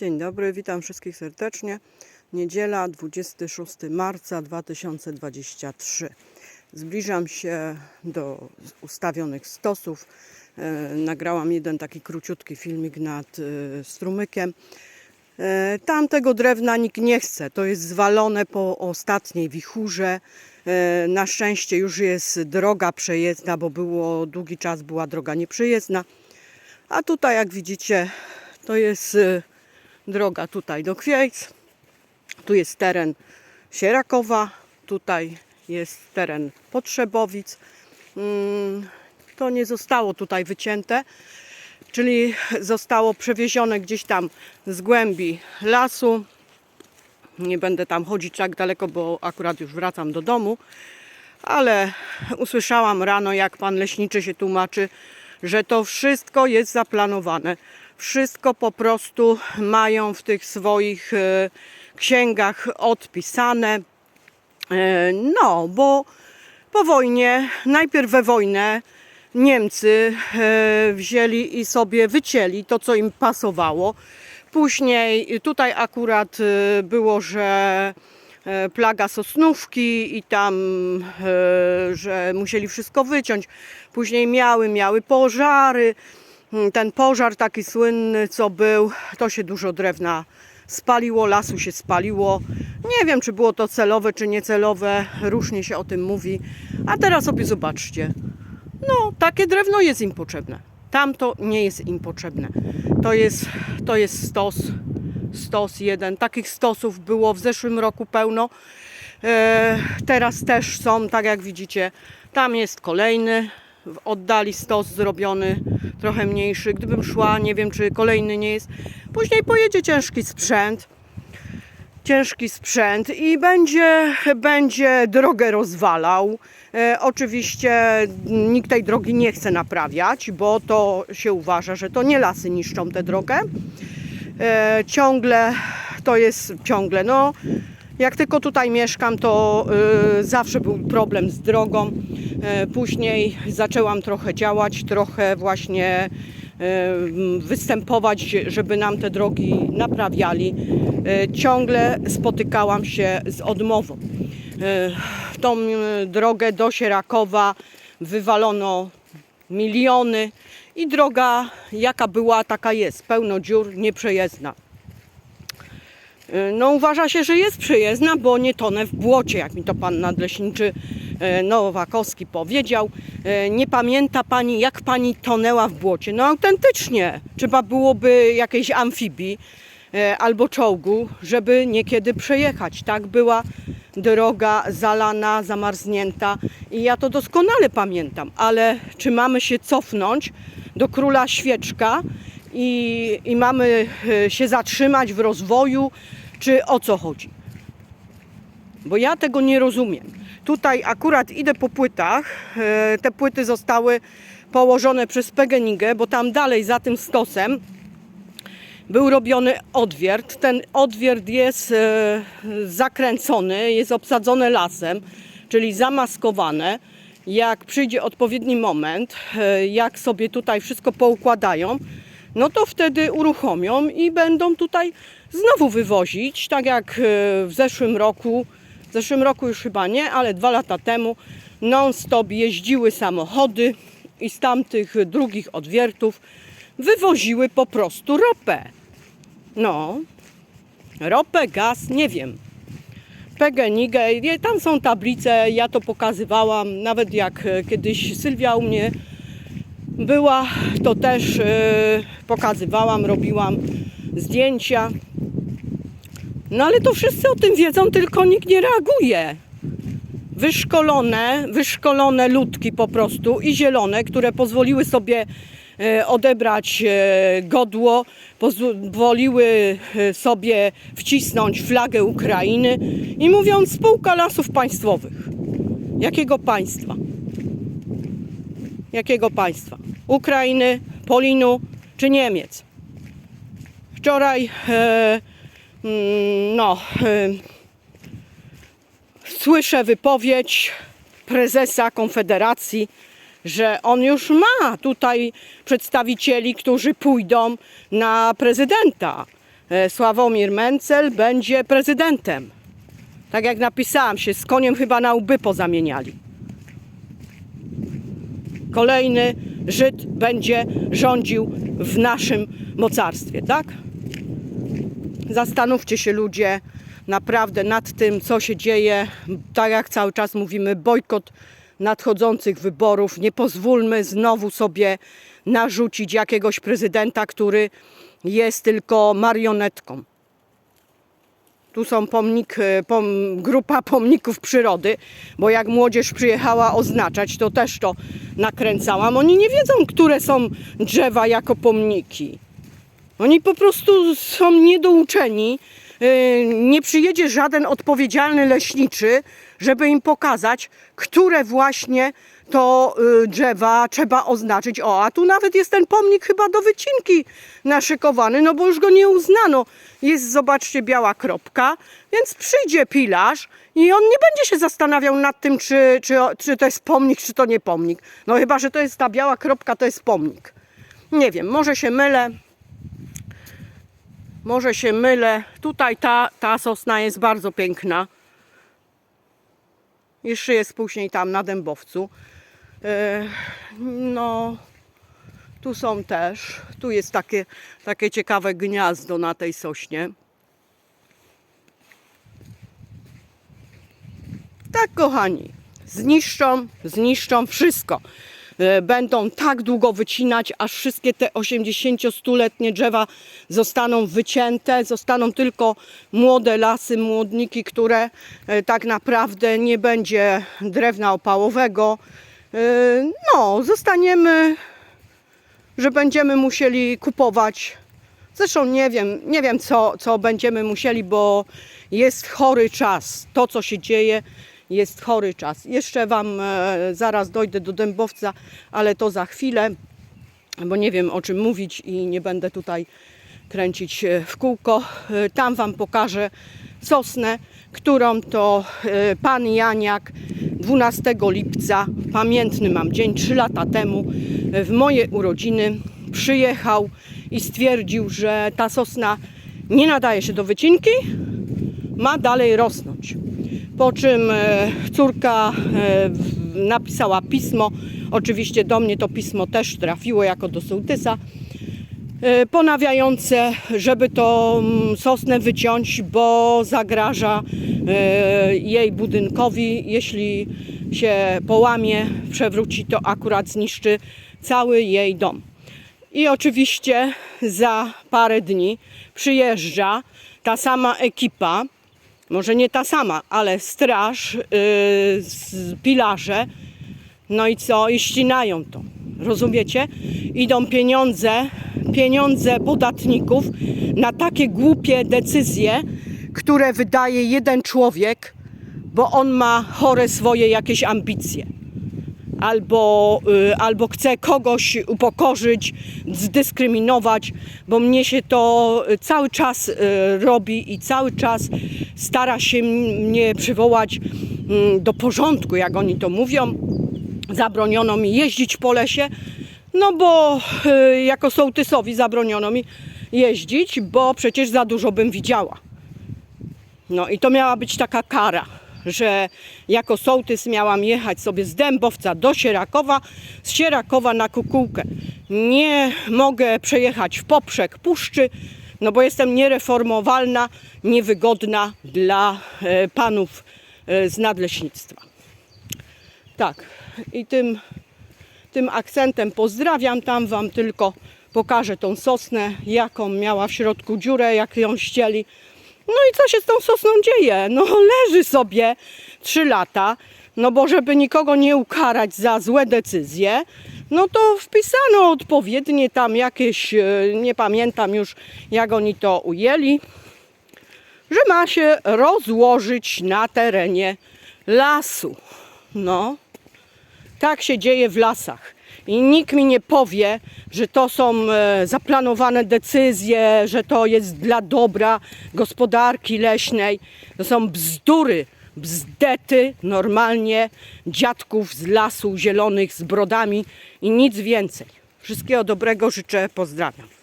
Dzień dobry, witam wszystkich serdecznie. Niedziela 26 marca 2023. Zbliżam się do ustawionych stosów. E, nagrałam jeden taki króciutki filmik nad e, strumykiem. E, Tamtego drewna nikt nie chce. To jest zwalone po ostatniej wichurze. Na szczęście już jest droga przejezdna, bo było długi czas była droga nieprzejezdna. A tutaj, jak widzicie, to jest droga tutaj do Kwiejc. Tu jest teren Sierakowa, tutaj jest teren Potrzebowic. Mm, To nie zostało tutaj wycięte, czyli zostało przewiezione gdzieś tam z głębi lasu. Nie będę tam chodzić tak daleko, bo akurat już wracam do domu, ale usłyszałam rano, jak pan leśniczy się tłumaczy, że to wszystko jest zaplanowane. Wszystko po prostu mają w tych swoich e, księgach odpisane. E, No, bo po wojnie, najpierw we wojnę, Niemcy e, wzięli i sobie wycięli to, co im pasowało. Później tutaj akurat było, że plaga sosnówki i tam, że musieli wszystko wyciąć. Później miały, miały pożary. Mm, Ten pożar taki słynny, co był, to się dużo drewna spaliło, lasu się spaliło. Nie wiem, czy było to celowe, czy niecelowe, różnie się o tym mówi. A teraz sobie zobaczcie. No, takie drewno jest im potrzebne. Tamto nie jest im potrzebne. To jest, to jest stos, stos jeden. Takich stosów było w zeszłym roku pełno. E, teraz też są, tak jak widzicie. Tam jest kolejny. W oddali stos zrobiony, trochę mniejszy. Gdybym szła, nie wiem czy kolejny nie jest. Później pojedzie ciężki sprzęt ciężki sprzęt i będzie, będzie drogę rozwalał. E, oczywiście nikt tej drogi nie chce naprawiać, bo to się uważa, że to nie lasy niszczą tę drogę. E, ciągle to jest ciągle, no jak tylko tutaj mieszkam, to y, zawsze był problem z drogą. E, później zaczęłam trochę działać, trochę właśnie y, występować, żeby nam te drogi naprawiali. E, ciągle spotykałam się z odmową. E, tą drogę do Sierakowa wywalono miliony i droga jaka była, taka jest. Pełno dziur, nieprzejezdna. No uważa się, że jest przyjezdna, bo nie tonę w błocie, jak mi to pan nadleśniczy e, Nowakowski powiedział. E, Nie pamięta pani, jak pani tonęła w błocie. No autentycznie, trzeba byłoby jakiejś amfibii albo czołgu, żeby niekiedy przejechać. Tak była droga zalana, zamarznięta i ja to doskonale pamiętam, ale czy mamy się cofnąć do króla świeczka i, i mamy się zatrzymać w rozwoju, czy o co chodzi? Bo ja tego nie rozumiem. Tutaj akurat idę po płytach. E, Te płyty zostały położone przez Pegenigę, bo tam dalej za tym stosem był robiony odwiert. Ten odwiert jest e, zakręcony, jest obsadzony lasem, czyli zamaskowane. Jak przyjdzie odpowiedni moment, e, jak sobie tutaj wszystko poukładają, no to wtedy uruchomią i będą tutaj znowu wywozić, tak jak e, w zeszłym roku, w zeszłym roku już chyba nie, ale dwa lata temu non-stop jeździły samochody i z tamtych drugich odwiertów wywoziły po prostu ropę. No, ropę, gaz, nie wiem. PGNiG, tam są tablice, ja to pokazywałam, nawet jak e, kiedyś Sylwia u mnie była, to też e, pokazywałam, robiłam zdjęcia. No ale to wszyscy o tym wiedzą, tylko nikt nie reaguje. Wyszkolone, wyszkolone ludki po prostu i zielone, które pozwoliły sobie e, odebrać e, godło, pozwoliły e, sobie wcisnąć flagę Ukrainy i mówią spółka lasów państwowych. Jakiego państwa? Jakiego państwa? Ukrainy, Polinu czy Niemiec? Wczoraj e, mm, no, e, słyszę wypowiedź prezesa Konfederacji, że on już ma tutaj przedstawicieli, którzy pójdą na prezydenta. e, Sławomir Mencel będzie prezydentem. Tak jak napisałam się, z koniem chyba na łby pozamieniali. Kolejny Żyd będzie rządził w naszym mocarstwie, tak? Zastanówcie się ludzie naprawdę nad tym, co się dzieje. Tak jak cały czas mówimy, bojkot nadchodzących wyborów. Nie pozwólmy znowu sobie narzucić jakiegoś prezydenta, który jest tylko marionetką. Tu są pomnik, e, pom, grupa pomników przyrody, bo jak młodzież przyjechała oznaczać, to też to nakręcałam. Oni nie wiedzą, które są drzewa jako pomniki. Oni po prostu są niedouczeni. Yy, Nie przyjedzie żaden odpowiedzialny leśniczy, żeby im pokazać, które właśnie to yy, drzewa trzeba oznaczyć. O, a tu nawet jest ten pomnik chyba do wycinki naszykowany, no bo już go nie uznano. Jest, zobaczcie, biała kropka, więc przyjdzie pilarz i on nie będzie się zastanawiał nad tym, czy, czy, czy to jest pomnik, czy to nie pomnik. No chyba, że to jest ta biała kropka, to jest pomnik. Nie wiem, może się mylę. Może się mylę. Tutaj ta, ta sosna jest bardzo piękna. Jeszcze jest później tam na dębowcu. E, No, tu są też. Tu jest takie, takie ciekawe gniazdo na tej sośnie. Tak, kochani, zniszczą, zniszczą wszystko. E, Będą tak długo wycinać, aż wszystkie te 80-100-letnie drzewa zostaną wycięte. Zostaną tylko młode lasy, młodniki, które e, tak naprawdę nie będzie drewna opałowego. E, No, zostaniemy, że będziemy musieli kupować Zresztą nie wiem, nie wiem co, co będziemy musieli, bo jest chory czas. To, co się dzieje, jest chory czas. Jeszcze Wam e, zaraz dojdę do dębowca, ale to za chwilę, bo nie wiem o czym mówić i nie będę tutaj kręcić e, w kółko. E, Tam Wam pokażę sosnę, którą to pan Janiak 12 lipca, pamiętny mam dzień, 3 lata temu, w moje urodziny przyjechał i stwierdził, że ta sosna nie nadaje się do wycinki, ma dalej rosnąć. Po czym e, córka e, napisała pismo, oczywiście do mnie to pismo też trafiło jako do sołtysa, ponawiające, żeby to mm, sosnę wyciąć, bo zagraża e, jej budynkowi. Jeśli się połamie, przewróci, to akurat zniszczy cały jej dom. I oczywiście za parę dni przyjeżdża ta sama ekipa, może nie ta sama, ale straż, yy, pilarze, no i co? I ścinają to. Rozumiecie? Idą pieniądze, pieniądze podatników na takie głupie decyzje, które wydaje jeden człowiek, bo on ma chore swoje jakieś ambicje albo, y, albo chce kogoś upokorzyć, zdyskryminować, bo mnie się to cały czas y, robi i cały czas stara się mnie przywołać mm, do porządku, jak oni to mówią. Zabroniono mi jeździć po lesie, no bo y, jako sołtysowi zabroniono mi jeździć, bo przecież za dużo bym widziała. No i to miała być taka kara, że jako sołtys miałam jechać sobie z Dębowca do Sierakowa, z Sierakowa na Kukułkę. Nie mogę przejechać w poprzek puszczy, no bo jestem niereformowalna, niewygodna dla e, panów e, z nadleśnictwa. Tak, i tym, tym akcentem pozdrawiam. Tam Wam tylko pokażę tą sosnę, jaką miała w środku dziurę, jak ją ścieli. No i co się z tą sosną dzieje? No leży sobie 3 lata, no bo żeby nikogo nie ukarać za złe decyzje, no to wpisano odpowiednie tam jakieś, e, nie pamiętam już jak oni to ujęli, że ma się rozłożyć na terenie lasu. No, tak się dzieje w lasach. I nikt mi nie powie, że to są e, zaplanowane decyzje, że to jest dla dobra gospodarki leśnej. To są bzdury, bzdety normalnie dziadków z lasu zielonych z brodami i nic więcej. Wszystkiego dobrego życzę, pozdrawiam.